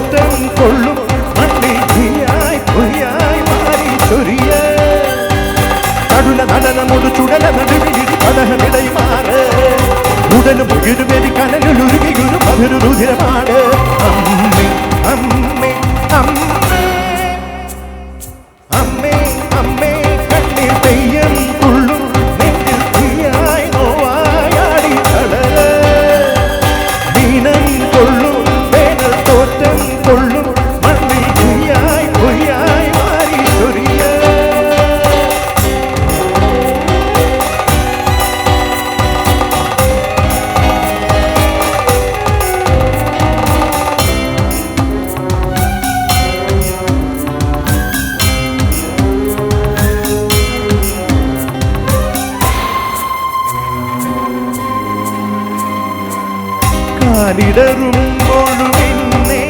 தோற்றம் கொள்ளும் மண்ணை தீயாய் பொய்யாய் மாறி சொரிய நடுல நடனமுடு சுடல நடுவிடி படக நிலை மாற. உடலும் உயிர் வெறி கடலுள் உருகி உரு மதுரு ருதிரமான വിടരും കൊഴുവിന്നേ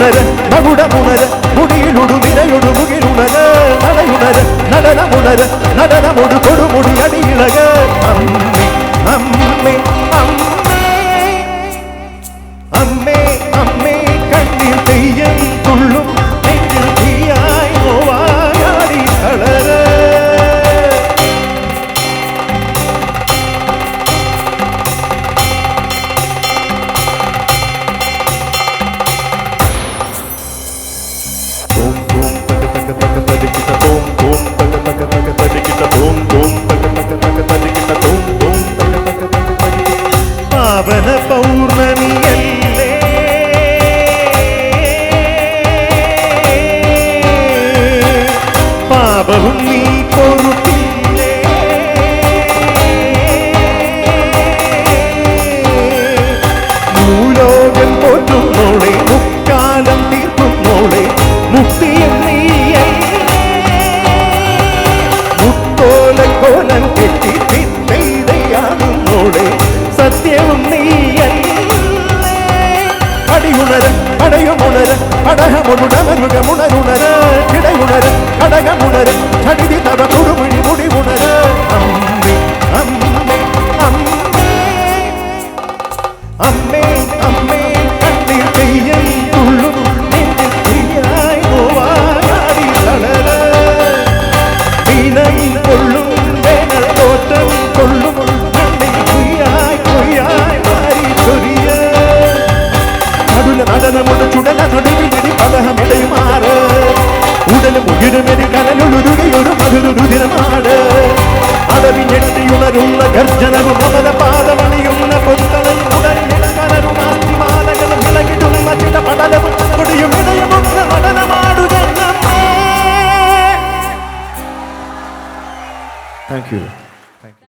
உணர மகுடம் உணர முடியிலுடு நிறையொடு முகிலுணர நடையுணர நடனம் உணர நடனமொடு கொடுமுடி அடியில கடையும் உணர கடகம் உணர மிருகம் உணர் உணர கிடை உணர கடகம் உணர. கர்ஜனவு மமத பாதமணியும் பொருத்தலை உடல் இளங்கலரும் ஆத்தி மாதகளும் விலகிடும் மச்சிட படலவும் குடியும் இதயமும் நடனமாடுத Thank you.